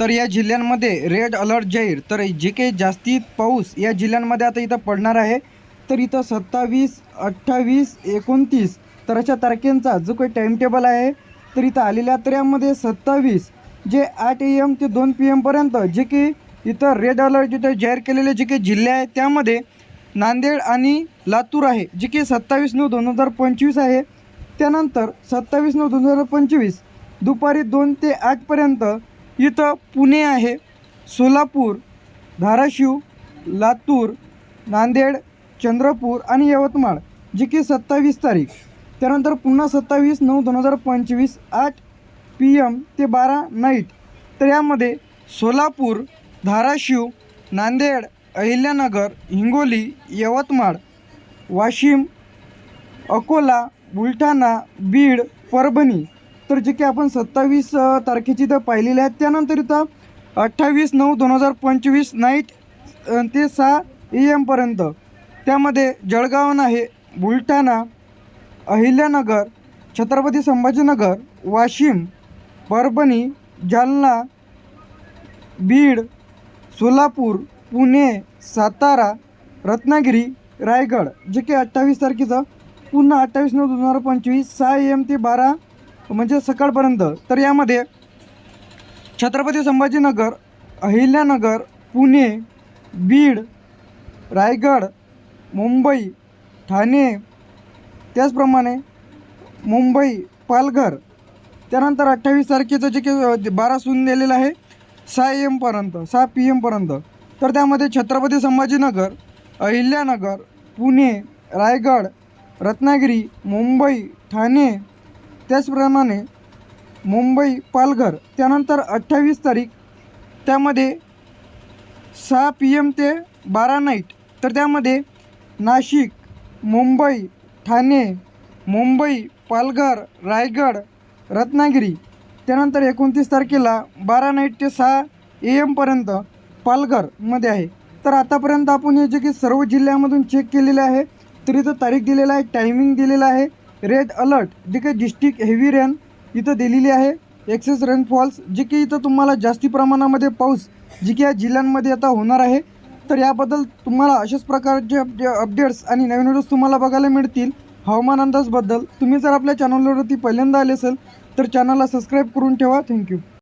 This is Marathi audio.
तर या जिल्ह्यांमध्ये रेड अलर्ट जाहीर. तर जे काही जास्तीत पाऊस या जिल्ह्यांमध्ये आता इथं पडणार आहे तर इथं सत्तावीस अठ्ठावीस एकोणतीस तर अशा तारखेंचा जो काही टाईमटेबल आहे तर इथं आलेल्या त्र्यामध्ये सत्तावीस जे आठ ए एम ते दोन पी एमपर्यंत जे की इथं रेड अलर्ट इथं जाहीर केलेले जे काही जिल्हे आहेत त्यामध्ये नांदेड आणि लातूर आहे जे की सत्तावीस नऊ दोन हजार पंचवीस आहे. त्यानंतर सत्तावीस नऊ दोन हजार पंचवीस दुपारी दोन ते आठपर्यंत इथं पुणे आहे. सोलापूर धाराशिव लातूर नांदेड चंद्रपूर आणि यवतमाळ जे की सत्तावीस तारीख. त्यानंतर पुन्हा सत्तावीस नऊ दोन हजार पंचवीस आठ पी एम ते बारा नाईट तर यामध्ये सोलापूर धाराशिव नांदेड अहिल्यानगर हिंगोली यवतमाळ वाशिम अकोला बुलढाणा बीड परभणी तर जे की आपण सत्तावीस तारखेची इथं पाहिलेले आहेत. त्यानंतर इथं अठ्ठावीस नऊ दोन हजार पंचवीस नाईट ते सहा ए एमपर्यंत त्यामध्ये जळगावन आहे बुलढाणा अहिल्यानगर छत्रपती संभाजीनगर वाशिम परभणी जालना बीड सोलापूर पुणे सातारा रत्नागिरी रायगड. जे की अठ्ठावीस तारखेचं पुन्हा अठ्ठावीस नऊ दोन हजार पंचवीस सहा एम ते बारा म्हणजे सकाळपर्यंत. तर यामध्ये छत्रपती संभाजीनगर अहिल्यानगर पुणे बीड रायगड मुंबई ठाणे त्याचप्रमाणे मुंबई पालघर. त्यानंतर अठ्ठावीस तारखेचं जे की बारा सून दिलेलं आहे सहा एमपर्यंत सहा पी एमपर्यंत तर त्यामध्ये छत्रपती संभाजीनगर अहिल्यानगर पुणे रायगड रत्नागिरी मुंबई ठाणे त्याचप्रमाणे मुंबई पालघर त्यानंतर अठ्ठावीस तारीख त्यामध्ये सहा पी एम ते बारा नाईट तर त्यामध्ये नाशिक मुंबई ठाणे मुंबई पालघर रायगड रत्नागिरी त्यानंतर एकोणतीस तारखेला बारा नाईट ते सहा ए एमपर्यंत पालघरमध्ये आहे. तर आतापर्यंत आपण हे जे की सर्व जिल्ह्यामधून चेक केलेले आहे तर इथं तारीख दिलेला आहे टायमिंग दिलेला आहे. रेड अलर्ट जे काही डिस्ट्रिक्ट हेवी रेन इथं दिलेली आहे. एक्सेस रेनफॉल्स जे की इथं तुम्हाला जास्ती प्रमाणामध्ये पाऊस जे की या जिल्ह्यांमध्ये आता होणार आहे तर याबद्दल तुम्हाला अशाच प्रकारचे अपडे अपडेट्स आणि नवीन व्हिडिओज तुम्हाला बघायला मिळतील. हवामान अंदाजबद्दल तुम्ही जर आपल्या चॅनलवरती पहिल्यांदा आले असेल तर चॅनलला सबस्क्राईब करून ठेवा. थँक्यू